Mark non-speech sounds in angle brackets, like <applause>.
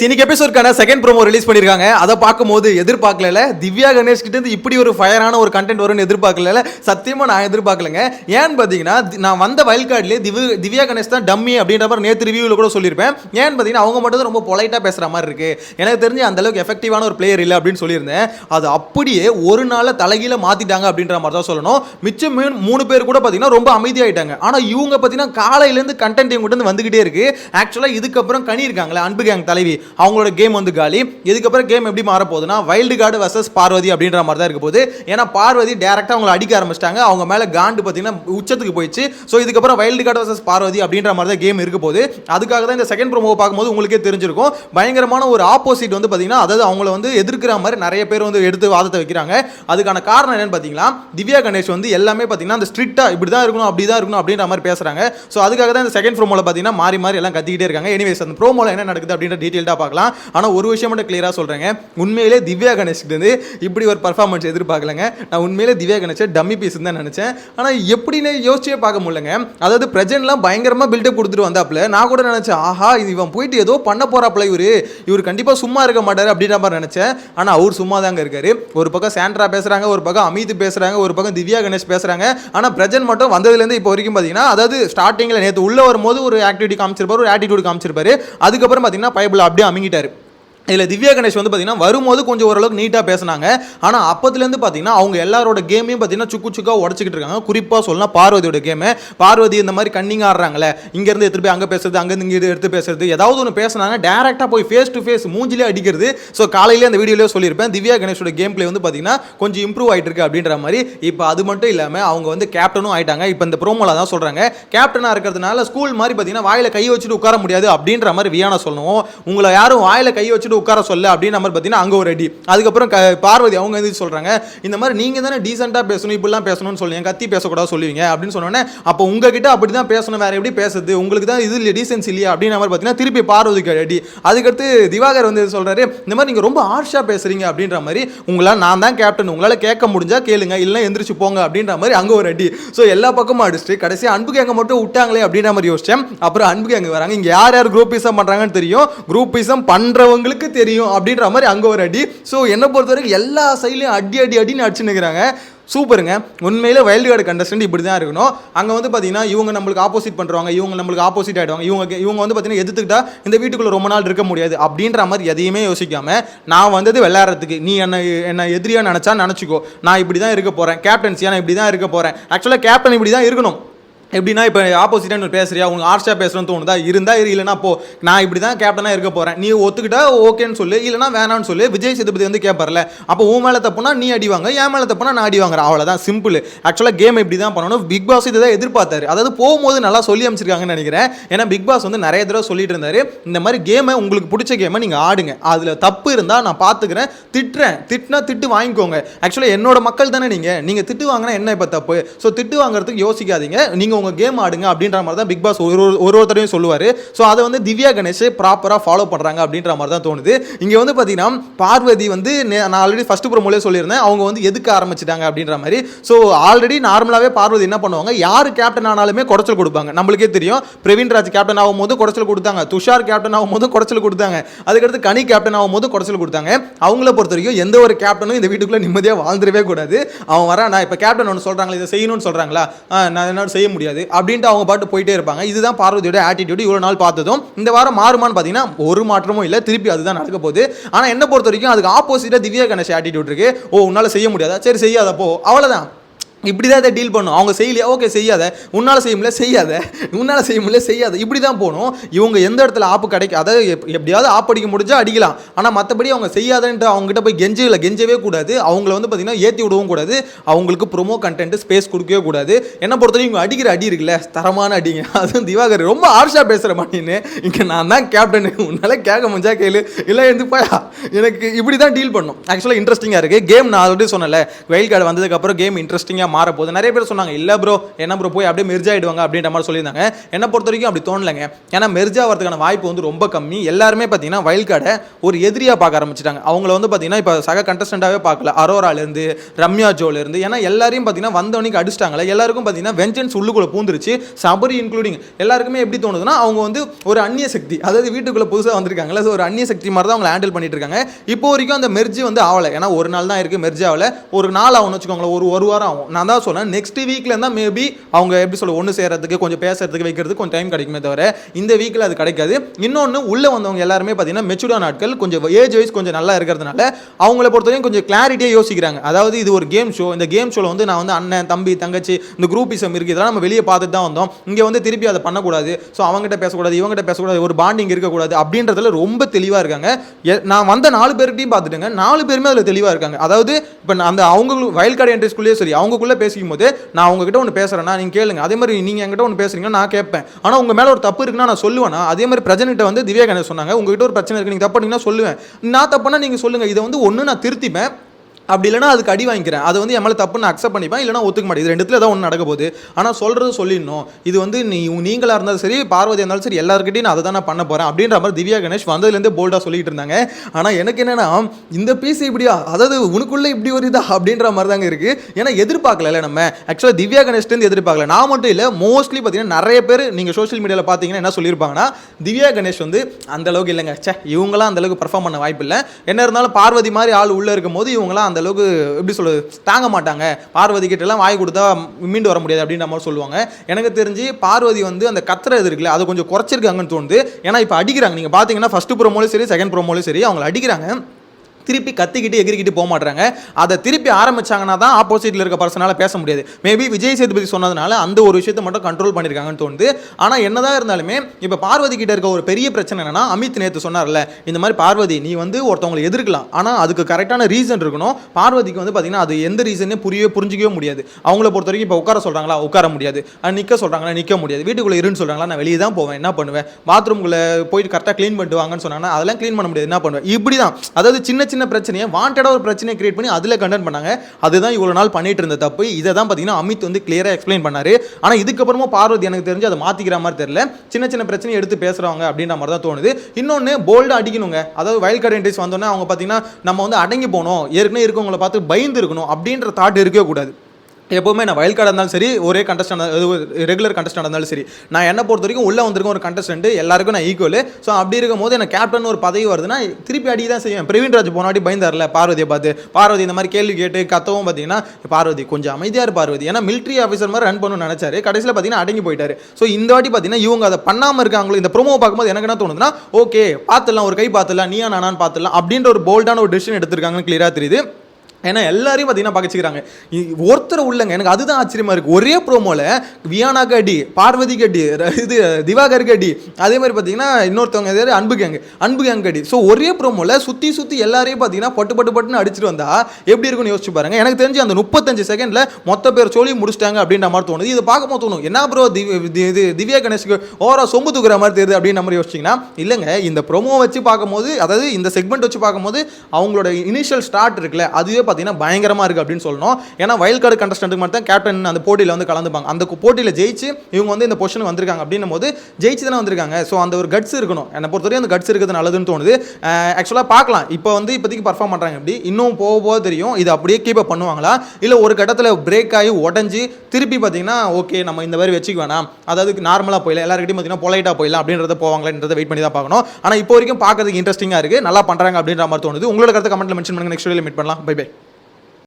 இன்னைக்கு எபிசோட்கான second promo release பண்ணிருக்காங்க. அதை பார்க்கும்போது எதிர்பார்க்கல திவ்யா கணேஷ் கிட்ட இருந்து இப்படி ஒரு ஃபயரான ஒரு கண்டென்ட் வரும்னு எதிர்பார்க்கல சத்தியமா நான் எதிர்பார்க்கலங்க. ஏன்னு பார்த்தீங்கன்னா நான் வந்த வயல் கார்டிலே திவ்ய திவ்யா கணேஷ் தான் டம்மி அப்படின்ற மாதிரி நேற்று ரிவியூவில் கூட சொல்லியிருப்பேன். ஏன்னு பார்த்தீங்கன்னா அவங்க மட்டும் தான் ரொம்ப பொலைட்டாக பேசுகிற மாதிரி இருக்கு. எனக்கு தெரிஞ்சு அந்த அளவுக்கு எஃபெக்டிவான ஒரு பிளேயர் இல்லை அப்படின்னு சொல்லியிருந்தேன். அது அப்படியே ஒரு நாளில் தலைகீழ மாற்றிட்டாங்க அப்படின்ற மாதிரி தான் சொல்லணும். மிச்சம் மூணு- மூணு பேர் கூட பார்த்தீங்கன்னா ரொம்ப அமைதியாயிட்டாங்க. ஆனால் இவங்க பார்த்தீங்கன்னா காலையிலேருந்து கண்டென்ட் இவங்க வந்துகிட்டே இருக்கு. ஆக்சுவலாக இதுக்கப்புறம் கனி இருக்காங்களே அன்பு கேங் தலைவி. அவங்களோட கேம் வந்து காலி. இதுக்கப்புறம் கேம் எப்படி மாற போகுதுன்னா வைல்டு கார்டு வர்சஸ் பார்வதி அப்படின்ற மாதிரி தான் இருக்க போகுது. ஏன்னா பார்வதி டேரெக்டாக அவங்களை அடிக்க ஆரம்பிச்சிட்டாங்க. அவங்க மேலே காண்டு பார்த்தீங்கன்னா உச்சத்துக்கு போயிடுச்சு. ஸோ இதுக்கப்புறம் வைல்டு கார்டு வர்சஸ் பார்வதி அப்படின்ற மாதிரி தான் கேம் இருக்க போகுது. அதுக்காக தான் இந்த செகண்ட் ப்ரோமோ பார்க்கும்போது உங்களுக்கே தெரிஞ்சிருக்கும். பயங்கரமான ஒரு ஆப்போசிட் வந்து பார்த்தீங்கன்னா அதாவது அவங்கள வந்து எதிர்க்கிற மாதிரி நிறைய பேர் வந்து எடுத்து வாதத்தை வைக்கிறாங்க. அதுக்கான காரணம் என்னன்னு பார்த்தீங்கன்னா திவ்யா கணேஷ் வந்து எல்லாமே பார்த்தீங்கன்னா அந்த ஸ்ட்ரிக்டாக இப்படி தான் இருக்கணும் அப்படி தான் இருக்கணும் அப்படின்ற மாதிரி பேசுறாங்க. ஸோ அதுக்காக தான் இந்த செகண்ட் ப்ரோமோவில் பார்த்தீங்கன்னா மாறி மாறி எல்லாம் கத்திக்கிட்டே இருக்காங்க. எனிவேஸ் அந்த ப்ரோமோவில் என்ன நடக்குது அப்படின்ற டீட்டெயில்டாக பார்க்கலாம். ஆனால் ஒரு விஷயம் மட்டும் கிளியராக சொல்கிறேங்க உண்மையிலே திவ்யா கணேஷ்க்கு வந்து இப்படி ஒரு பர்ஃபார்மன்ஸ் எதிர்பார்க்கலங்க. நான் உண்மையிலே திவ்யா கணேஷை டம்மி பீஸ் தான் நினச்சேன். ஆனால் எப்படின்னு யோசிச்சே பார்க்க முடியலங்க. அதாவது பிரஜன்லாம் பயங்கரமாக பில்டப் கொடுத்துட்டு வந்தாப்புல நான் கூட நினச்சேன் ஆஹா இது இவன் போயிட்டு ஏதோ பண்ண போகிறாப்புல இவரு. இவர் கண்டிப்பாக சும்மா இருக்க மாட்டார் அப்படின்ற மாதிரி நினச்சேன். ஆனால் அவர் சும்மா தாங்க இருக்கார். ஒரு பக்கம் சாண்ட்ரா பேசுகிறாங்க ஒரு பக்கம் அமித் பேசுகிறாங்க ஒரு பக்கம் திவ்யா கணேஷ் பேசுகிறாங்க ஆனால் பிரஜன் மட்டும் வந்ததுலேருந்து இப்போ வரைக்கும் பார்த்தீங்கன்னா அதாவது ஸ்டார்டிங்கில் நேற்று உள்ளே வரும்போது ஒரு ஆக்டிவிட்டி காமிச்சிருப்பார் ஒரு ஆட்டிடியூட் காமிச்சிருப்பாரு. அதுக்கப்புறம் பார்த்தீங்கன்னா பைபிள் அப்படியே அமைங்கிட்டாரு. இதில் திவ்யா கணேஷ் வந்து பார்த்தீங்கன்னா வரும்போது கொஞ்சம் ஓரளவுக்கு நீட்டாக பேசினாங்க. ஆனால் அப்போத்துலேருந்து பார்த்தீங்கன்னா அவங்க எல்லாரோட கேமையும் பார்த்தீங்கன்னா சுக்கு சுக்காக உடச்சிக்கிட்டு இருக்காங்க. குறிப்பாக சொல்லலாம் பார்வதியோட கேமு பார்வதி இந்த மாதிரி கண்ணிங்க ஆடுறாங்களே இங்கேருந்து எடுத்துட்டு போய் அங்கே பேசுறது அங்கேருந்து இங்கே எடுத்து பேசுறது ஏதாவது ஒன்று பேசுனாங்க டேரெக்டாக போய் ஃபேஸ் டு ஃபேஸ் மூஞ்சிலே அடிக்கிறது. ஸோ காலையிலே அந்த வீடியோலேயே சொல்லியிருப்பேன். திவ்யா கணேஷோட கேம் பிளே வந்து பார்த்தீங்கன்னா கொஞ்சம் இம்ப்ரூவ் ஆகிட்டு இருக்கு அப்படின்ற மாதிரி. இப்போ அது மட்டும் இல்லாமல் அவங்க வந்து கேப்டனும் ஆயிட்டாங்க. இப்போ இந்த ப்ரோமோவில் தான் சொல்கிறாங்க கேப்டனாக இருக்கிறதுனால ஸ்கூல் மாதிரி பார்த்தீங்கன்னா வாயில் கை வச்சுட்டு உட்கார முடியாது அப்படின்ற மாதிரி வியானா சொல்லணும் உங்களை யாரும் வாயில் கை வச்சுட்டு உட்கார சொல்ல அப்படின்ற மாதிரி பார்த்தீங்கன்னா அங்கே ஒரு அடி. அதுக்கப்புறம் பார்வதி அவங்க வந்து சொல்கிறாங்க இந்த மாதிரி நீங்கள் தானே டீசெண்டாக பேசணும் இப்படிலாம் பேசணும்னு சொல்லுவீங்க கத்தி பேசக்கூடாது சொல்லுவீங்க? அப்படின்னு சொன்னோன்னே அப்போ உங்ககிட்ட அப்படி தான் பேசணும் வேறு எப்படி பேசுறது? உங்களுக்கு தான் இது இல்லை டீசென்ஸ் இல்லையா அப்படின்ற மாதிரி பார்த்தீங்கன்னா திருப்பி பார்வதிக்கு அடி. அதுக்கடுத்து திவாகர் வந்து சொல்கிறாரு இந்த மாதிரி நீங்கள் ரொம்ப ஹார்ஷாக பேசுறீங்க அப்படின்ற மாதிரி உங்களால் நான் தான் கேப்டன் உங்களால் கேட்க முடிஞ்சால் கேளுங்க இல்லை எந்திரிச்சு போங்க அப்படின்ற மாதிரி அங்கே ஒரு அடி. ஸோ எல்லா பக்கமும் அடிச்சுட்டு கடைசி அன்புக்கு எங்கே மட்டும் விட்டாங்களே அப்படின்ற மாதிரி யோசிச்சேன். அப்புறம் அன்புக்கு எங்கே வராங்க. இங்கே யார் யார் குரூப்பிசம் பண்ணுறாங்கன்னு தெரியும். குரூப்பிசம் பண்ணுறவங்களுக்கு தெரியும் அப்படின்ற மாதிரி அங்கே ஒரு அடி. ஸோ என்னை பொறுத்த வரைக்கும் எல்லா சைட்லையும் அடி அடி அடின்னு அடிச்சுன்னுக்குறாங்க. சூப்பருங்க. உண்மையில் வைல்டு கார்டு கண்டஸ்டன்ட் இப்படி தான் இருக்கணும். அங்கே வந்து பார்த்தீங்கன்னா இவங்க நம்மளுக்கு ஆப்போசிட் பண்ணுறாங்க இவங்க நம்மளுக்கு ஆப்போசிட் ஆகிடுவாங்க இவங்க இவங்க வந்து பார்த்தீங்கன்னா எதிர்த்துக்கிட்டா இந்த வீட்டுக்குள்ளே ரொம்ப நாள் இருக்க முடியாது. அப்படின்ற மாதிரி எதையுமே யோசிக்காம நான் வந்தது விளையாடுறதுக்கு நீ என்னை என்னை எதிரியாக நினச்சா நினச்சிக்கோ. நான் இப்படி தான் இருக்க போகிறேன் கேப்டன்சியாக நான் இப்படி தான் இருக்க போகிறேன் ஆக்சுவலாக கேப்டன் இப்படி தான் இருக்கணும். எப்படின்னா இப்போ ஆப்போசிட்டாக பேசுறியா? உனக்கு ஆர்ஷா பேசுகிறேன்னு தோணுதா? இருந்தா இரு இல்லைனா போ. நான் இப்படி தான் கேப்டனாக இருக்க போகிறேன் நீ ஒத்துக்கிட்டா ஓகேன்னு சொல்லு இல்லைனா வேணான்னு சொல்லு. விஜய் சேதுபதி வந்து கேட்பார்ல அப்போ உன் மேலே தப்புனா நீ அடிவாங்க என் மேலே தப்புனா நான் அடி வாங்குறேன். அவ்வளோதான் சிம்பிள் ஆக்சுவலாக கேம் இப்படி தான் பண்ணணும். பிக் பாஸ் இதை தான் எதிர்பார்த்தாரு. அதாவது போகும்போது நல்லா சொல்லி அமைச்சிருக்காங்கன்னு நினைக்கிறேன். ஏன்னா பிக் பாஸ் வந்து நிறைய தடவை சொல்லிட்டு இருந்தாரு. இந்த மாதிரி கேமை உங்களுக்கு பிடிச்ச கேமை நீங்கள் ஆடுங்க. அதில் தப்பு இருந்தால் நான் பார்த்துக்கிறேன் திட்டுறேன். திட்டினா திட்டு வாங்கிக்கோங்க. ஆக்சுவலாக என்னோட மக்கள் தானே நீங்கள் நீங்கள் திட்டு வாங்கினா என்ன இப்போ தப்பு? ஸோ திட்டு வாங்குறதுக்கு யோசிக்காதீங்க. நீங்கள் உங்கள் கேம் ஆடுங்க அப்படின்ற மாதிரி தான் பிக் பாஸ் ஒரு ஒரு ஒரு ஒருத்தரையும் சொல்லுவார். ஸோ அதை வந்து திவ்யா கணேஷ் ப்ராப்பராக ஃபாலோ பண்ணுறாங்க அப்படின்ற மாதிரி தான் தோணுது. இங்கே வந்து பார்த்தீங்கன்னா பார்வதி வந்து நான் ஆல்ரெடி ஃபர்ஸ்ட் ப்ரோமோலே சொல்லியிருந்தேன். அவங்க வந்து எதுக்கு ஆரம்பிச்சிட்டாங்க அப்படின்ற மாதிரி. ஸோ ஆல்ரெடி நார்மலாகவே பார்வதி என்ன பண்ணுவாங்க? யார் கேப்டன் ஆனாலுமே குடைச்சல் கொடுப்பாங்க. நம்மளுக்கே தெரியும். பிரவீன் ராஜ் கேப்டன் ஆகும்போது குடைச்சல் கொடுத்தாங்க. துஷார் கேப்டன் ஆகும்போது குடைச்சல் கொடுத்தாங்க. அதுக்கடுத்து கனி கேப்டன் ஆகும்போது குடைச்சல் கொடுத்தாங்க. அவங்கள பொறுத்த வரைக்கும் எந்த ஒரு கேப்டனும் இந்த வீட்டுக்குள்ளே நிம்மதியாக வாழ்ந்துடவே கூடாது. அவன் வரான் நான் இப்போ கேப்டன் ஒன்று சொல்கிறாங்களா இதை செய்யணும்னு சொல்கிறாங்களா நான் என்னால் செய்ய முடியாது. அப்படின்ட்டு அவங்க பாட்டு போயிட்டே இருப்பாங்க. இதுதான் பார்வதியோட ஆட்டிடியூட் இவ்வளோ நாள் பார்த்ததும். இந்த வாரம் மாறுமான்னு பார்த்தீங்கன்னா ஒரு மாற்றமும் இல்லை. திருப்பி அதுதான் நடக்க போகுது. ஆனால் என்ன பொறுத்த வரைக்கும் அதுக்கு ஆப்போசிட்டாக திவ்யா கணேஷ் ஆட்டிடியூட் இருக்கு. ஓ உன்னால் செய்ய முடியாதா? சரி செய்யாத? போ. அவ்வளோதான் இப்படி தான் இதை டீல் பண்ணும். அவங்க செய்யலையா? ஓகே செய்யாத. உன்னால் செய்ய முடியல செய்யாத. உன்னால் செய்ய முடியல செய்யாத. இப்படி தான் போகணும். இவங்க எந்த இடத்துல ஆப்பு கிடைக்கும் அதாவது எப்- எப்படியாவது ஆப் அடிக்க முடிஞ்சா அடிக்கலாம். ஆனால் மற்றபடி அவங்க செய்யாதன்ட்டு அவங்ககிட்ட போய் கெஞ்சல கெஞ்சவே கூடாது. அவங்கள வந்து பார்த்தீங்கன்னா ஏற்றி விடவும் கூடாது. அவங்களுக்கு ப்ரொமோ கண்டென்ட் ஸ்பேஸ் கொடுக்கவே கூடாது. என்ன பொறுத்தவரைக்கும் இவங்க அடிக்கிற அடி இருக்குல்ல தரமான அடிங்க. <laughs> அதுவும் திவாகர் ரொம்ப ஆர்ஷா பேசுகிற மாட்டேன்னு இங்கே நான் தான் கேப்டன் உன்னால் கேட்க முடிஞ்சா கேளு. இல்லை எந்த போயா எனக்கு இப்படி தான் டீல் பண்ணும். ஆக்சுவலாக இன்ட்ரெஸ்டிங்காக இருக்குது கேம் நான் ஆல்ரெடி சொன்னல வெயில் கார்டு வந்ததுக்கப்புறம் கேம் இன்ட்ரெஸ்டிங்காக தான் மாற போகுது நிறைய பேர் சொன்னாங்க இல்லை ப்ரோ என்ன ப்ரோ போய் அப்படியே மெர்ஜ் ஆயிடுவாங்க அப்படின்ற மாதிரி சொல்லியிருந்தாங்க. என்ன பொறுத்த வரைக்கும் அப்படி தோணலைங்க. ஏன்னா மெர்ஜ் ஆகிறதுக்கான வாய்ப்பு வந்து ரொம்ப கம்மி. எல்லாருமே பார்த்தீங்கன்னா வயல் கார்டை ஒரு எதிரியாக பார்க்க ஆரம்பிச்சிட்டாங்க. அவங்கள வந்து பார்த்தீங்கன்னா இப்போ சக கண்டஸ்டண்ட்டாகவே பார்க்கல. அரோராலேருந்து ரம்யா ஜோலேருந்து ஏன்னா எல்லாரையும் பார்த்தீங்கன்னா வந்தவனுக்கு அடிச்சிட்டாங்களே எல்லாருக்கும் பார்த்தீங்கன்னா வெஞ்சன்ஸ் உள்ளுக்குள்ளே பூந்துருச்சு. சபரி இன்க்ளூடிங் எல்லாருக்குமே எப்படி தோணுதுன்னா அவங்க வந்து ஒரு அந்நிய சக்தி. அதாவது வீட்டுக்குள்ளே புதுசாக வந்திருக்காங்களே ஸோ ஒரு அந்நிய சக்தி மாதிரி தான் அவங்க ஹேண்டில் பண்ணிட்டு இருக்காங்க. இப்போ வரைக்கும் அந்த மெர்ஜி வந்து ஆகலை ஏன்னா ஒரு நாள் தான் இருக்குது மெர்ஜி ஆகலை ஒரு நாள் ஆகும்னு வச்சுக்கோங்களேன். ஒரு ஒரு வாரம் ஆகும். நான் தான் சொன்னேன் நெக்ஸ்ட் வீக்ல இருந்தால் மேபி அவங்க எப்படி சொல்ல ஒன்று சேர்றதுக்கு கொஞ்சம் பேசுறதுக்கு வைக்கிறதுக்கு கொஞ்சம் டைம் கிடைக்குமே தவிர இந்த வீக்கில் அது கிடைக்காது. இன்னொன்று உள்ளே வந்தவங்க எல்லாருமே பார்த்தீங்கன்னா மெச்சூர்டான ஆட்கள் கொஞ்சம் ஏஜ் வைஸ் கொஞ்சம் நல்லா இருக்கிறதுனால அவங்கள பொறுத்தவரைக்கும் கொஞ்சம் கிளாரிட்டியாக யோசிக்கிறாங்க. அதாவது இது ஒரு கேம் ஷோ இந்த கேம் ஷோவில் வந்து நான் வந்து அண்ணன் தம்பி தங்கச்சி இந்த குரூப்பிசம் இருக்குது இதெல்லாம் நம்ம வெளியே பார்த்துட்டு தான் வந்தோம். இங்கே வந்து திருப்பி அதை பண்ணக்கூடாது. ஸோ அவங்ககிட்ட பேசக்கூடாது இவங்ககிட்ட பேசக்கூடாது ஒரு பாண்டிங் இருக்கக்கூடாது அப்படின்றதுல ரொம்ப தெளிவாக இருக்காங்க. எ- நான் வந்த நாலு பேர்கிட்டையும் பார்த்துட்டுங்க நாலு பேருமே அதில் தெளிவாக இருக்காங்க. அதாவது இப்போ அந்த அவங்க வயல்காடு என்ட்ரிஸ்குள்ளேயே சரி அவங்களுக்குள்ள அவங்கக்குள்ளே பேசிக்கும் போது நான் உங்ககிட்ட ஒன்று பேசுகிறேன்னா நீங்கள் கேளுங்க. அதே மாதிரி நீங்கள் என்கிட்ட ஒன்று பேசுறீங்கன்னா நான் கேட்பேன். ஆனால் உங்கள் மேலே ஒரு தப்பு இருக்குன்னா நான் சொல்லுவேனா. அதே மாதிரி பிரஜனிட்ட வந்து திவ்யா கணேஷ் சொன்னாங்க. உங்ககிட்ட ஒரு பிரச்சனை இருக்கு நீங்கள் தப்பு நான் சொல்லுவேன். நான் தப்புனா நீங்கள் சொல்லுங்கள் இதை வந்து ஒன்று நான் திருத்திப்பேன். அப்படி இல்லைனா அதுக்கு அடி வாங்கிக்கிறேன். அதை வந்து என் மேலே தப்புன்னு அக்செப்ட் பண்ணிப்பேன். இல்லைனா ஒத்துக்க மாட்டேன். இது ரெண்டுத்தில் ஏதாவது ஒன்று நடக்க போகுது. ஆனால் சொல்கிறது சொல்லிடணும். இது வந்து நீ நீங்களாக இருந்தாலும் சரி பார்வதி இருந்தாலும் சரி எல்லாருக்கிட்டையும் நான் அதை தான் நான் பண்ண போகிறேன் அப்படின்ற மாதிரி திவ்யா கணேஷ் வந்ததுலேருந்து போல்டாக சொல்லிட்டு இருந்தாங்க. ஆனால் எனக்கு என்னென்னா இந்த பீஸ் இப்படியா அதாவது உனக்குள்ளே இப்படி ஒரு இதா அப்படின்ற மாதிரி தாங்க இருக்குது ஏன்னா எதிர்பார்க்கல நம்ம. ஆக்சுவலாக திவ்யா கணேஷ்லேருந்து எதிர்பார்க்கல. நான் மட்டும் இல்லை மோஸ்ட்லி பார்த்தீங்கன்னா நிறைய பேர் நீங்கள் சோஷியல் மீடியாவில் பார்த்தீங்கன்னா என்ன சொல்லியிருப்பாங்கன்னா திவ்யா கணேஷ் வந்து அந்த அளவுக்கு இல்லைங்க. ச்சே இவங்களாம் அந்தளவுக்கு பர்ஃபார்ம் பண்ண வாய்ப்பு இல்லை. என்ன இருந்தாலும் பார்வதி மாதிரி ஆள் உள்ளே இருக்கும் போது இவங்களாம் அந்த அளவுக்கு எப்படி சொல்கிறது தாங்க மாட்டாங்க. பார்வதி கிட்ட வாய் கொடுத்தா மீண்டு வர முடியாது அப்படின்ற மாதிரி சொல்லுவாங்க. எனக்கு தெரிஞ்சு பார்வதி வந்து அந்த கத்துறது இருக்குல்ல அதை கொஞ்சம் குறைச்சிருக்காங்கன்னு தோணுது. ஏன்னா இப்போ அடிக்கிறாங்க. நீங்கள் பார்த்தீங்கன்னா ஃபஸ்ட்டு ப்ரோமோலையும் சரி செகண்ட் ப்ரோமோலையும் சரி அவங்களை அடிக்கிறாங்க. திருப்பி கத்திக்கிட்டு எகிரிக்கிட்டு போக மாட்டாங்க அதை திருப்பி ஆரம்பிச்சாங்கன்னா தான் ஆப்போசிட்டில் இருக்க பர்சனால பேச முடியாது. மேபி விஜய் சேதுபதி சொன்னதுனால அந்த ஒரு விஷயத்தை மட்டும் கண்ட்ரோல் பண்ணியிருக்காங்கன்னு தோணுது. ஆனால் என்னதான் இருந்தாலுமே இப்போ பார்வதி கிட்ட இருக்க ஒரு பெரிய பிரச்சனை என்னன்னா அமித் நேற்று சொன்னார்ல இந்த மாதிரி பார்வதி நீ வந்து ஒருத்தவங்களை எதிர்க்கலாம். ஆனால் அதுக்கு கரெக்டான ரீசன் இருக்கணும். பார்வதிக்கு வந்து பார்த்தீங்கன்னா அது எந்த ரீசனே புரியவே புரிஞ்சிக்கவே முடியாது. அவங்கள பொறுத்த வரைக்கும் இப்போ உட்கார சொல்கிறாங்களா உட்கார முடியாது. நிற்க சொல்கிறாங்களா நிற்க முடியாது. வீட்டுக்குள்ளே இருன்னு சொல்கிறாங்களா நான் வெளியே தான் போவேன். என்ன பண்ணுவேன்? பாத்ரூம்குள்ளே போயிட்டு கரெக்டாக க்ளீன் பண்ணிட்டு வாங்கன்னு சொன்னாங்கன்னா அதெல்லாம் க்ளீன் பண்ண முடியாது. என்ன பண்ணுவேன்? இப்படி தான் அதாவது சின்ன சின்ன பிரச்சனையை வாண்டடாக ஒரு பிரச்சனையை கிரியேட் பண்ணி அதில் கண்டென்ட் பண்ணாங்க. அதுதான் இவ்வளோ நாள் பண்ணிட்டு இருந்த தப்பு. இதை தான் பார்த்தீங்கன்னா அமித் வந்து கிளியராக எக்ஸ்பிளைன் பண்ணார். ஆனால் இதுக்கப்புறமா பார்வதி எனக்கு தெரிஞ்சு அதை மாற்றிக்கிற மாதிரி தெரியல. சின்ன சின்ன பிரச்சனையை எடுத்து பேசுகிறாங்க அப்படின்ற மாதிரி தான் தோணுது. இன்னொன்று போல்டாக அடிக்கணுங்க. அதாவது வயல் கார்டு என்ட்ரிஸ் வந்தோன்னே அவங்க பார்த்தீங்கன்னா நம்ம வந்து அடங்கி போகணும் ஏற்கனவே இருக்கவங்களை பார்த்து பயந்து இருக்கணும் அப்படின்ற தாட் இருக்கவே கூடாது. எப்போவுமே நான் வயல்காடாக இருந்தாலும் சரி ஒரே கண்டஸ்டன்ட் ரெகுலர் கண்டஸ்டன்ட் இருந்தாலும் சரி. நான் என்ன பொறுத்த வரைக்கும் உள்ளே வந்திருக்கும் ஒரு கண்டஸ்டன்ட் எல்லாருக்கும் நான் ஈக்குவல் ஸோ அப்படி இருக்கும் போது எனக்கு கேப்டன் ஒரு பதவி வருதுன்னா திருப்பி அடி தான் செய்வேன். பிரவீன் ராஜ் போனாடி பயந்தார்ல பார்வதியை பார்த்து. பார்வதி இந்த மாதிரி கேள்வி கேட்டு கத்தவும் பார்த்தீங்கன்னா பார்வதி கொஞ்சம் அமைதியாக இரு பார்வதி. ஏன்னா மிலிட்ரி ஆஃபீஸர் மாதிரி ரன் பண்ணணும்னு நினச்சாரு. கடைசியில் பார்த்தீங்கன்னா அடங்கி போயிட்டாரு. ஸோ இந்த வாட்டி பார்த்தீங்கன்னா இவங்க அதை பண்ணாமல் இருக்காங்களோ இந்த ப்ரோமோ பார்க்கும்போது எனக்கு என்ன தோணுதுன்னா ஓகே பார்த்துடலாம் ஒரு கை பார்த்துடலாம் நீயா நானான்னு பார்த்துடலாம் அப்படின்ற ஒரு போல்டான ஒரு டெசிஷன் எடுத்திருக்காங்கன்னு கிளியராக தெரியுது. ஏன்னா எல்லாரையும் பார்த்தீங்கன்னா பகச்சிக்கிறாங்க இ- ஒருத்தர் உள்ளங்க எனக்கு அதுதான் ஆச்சரியமாக இருக்குது ஒரே ப்ரோமோவில் வியானாக்கு அடி பார்வதிக்கு அடி இது திவாகருக்கு அடி அதே மாதிரி பார்த்தீங்கன்னா இன்னொருத்தவங்க எதாவது அன்பு கேங்கு அன்பு கேங் அடி ஸோ ஒரே ப்ரோமோவில் சுற்றி சுற்றி எல்லாரையும் பார்த்தீங்கன்னா பட்டு பட்டு பட்டுன்னு அடிச்சிட்டு வந்தால் எப்படி இருக்கும்னு யோசிச்சு பாருங்க. எனக்கு தெரிஞ்சு அந்த முப்பத்தஞ்சு செகண்டில் மொத்த பேர் சொல்லி முடிச்சிட்டாங்க அப்படின்ற மாதிரி தோணுது. இதை பார்க்கும்போது தோணும் என்ன ப்ரோ இது திவ்யா கணேஷ்க்கு ஓவரா சொம்பு தூக்குற மாதிரி தெரியுது அப்படின்ற மாதிரி யோசிச்சிங்கன்னா இல்லைங்க இந்த ப்ரோமோ வச்சு பார்க்கும்போது அதாவது இந்த செக்மெண்ட் வச்சு பார்க்கும்போது அவங்களோட இனிஷியல் ஸ்டார்ட் இருக்குல்ல அதுவே பார்த்தீங்கன்னா பயங்கரமாக இருக்குது அப்படின்னு சொல்லணும். ஏன்னா வயல் கார்டு கண்டஸ்டன்ட்டுக்கு மட்டும் தான் கேப்டன் அந்த போட்டியில் வந்து கலந்துப்பாங்க. அந்த போட்டியில் ஜெயிச்சு இவங்க வந்து இந்த பொசிஷன் வந்திருக்காங்க அப்படின்னும் போது ஜெயிச்சு தானே வந்திருக்காங்க. ஸோ அந்த ஒரு கட்ஸ் இருக்கணும். என்னை பொறுத்தவரைக்கும் அந்த கட்ஸ் இருக்கிறது நல்லதுன்னு தோணுது. ஆக்சுவலாக பார்க்கலாம். இப்போ வந்து இப்போதைக்கு பர்ஃபார்ம் பண்ணுறாங்க எப்படி? இன்னும் போக போக தெரியும். இது அப்படியே கீப் அப் பண்ணுவாங்களா? இல்லை ஒரு கட்டத்தில் பிரேக் ஆகி உடஞ்சி திருப்பி பார்த்தீங்கன்னா ஓகே நம்ம இந்த மாதிரி வச்சுக்க வேணாம். அதாவது நார்மலாக போயிடலாம். எல்லாருக்கிட்டையும் பார்த்தீங்கன்னா பொலைட்டாக போயிடலாம் அப்படின்றத போவாங்களான்றத வெயிட் பண்ணி தான் பார்க்கணும். ஆனால் இப்போ வரைக்கும் பார்க்கறதுக்கு இன்ட்ரெஸ்டிங்காக இருக்குது நல்லா பண்ணுறாங்க அப்படின்ற மாதிரி தோணுது. உங்களோட கருத்து கமெண்ட்டில் மென்ஷன் பண்ணுங்க. நெக்ஸ்ட் வீடியோ மீட் பண்ணலாம். Bye bye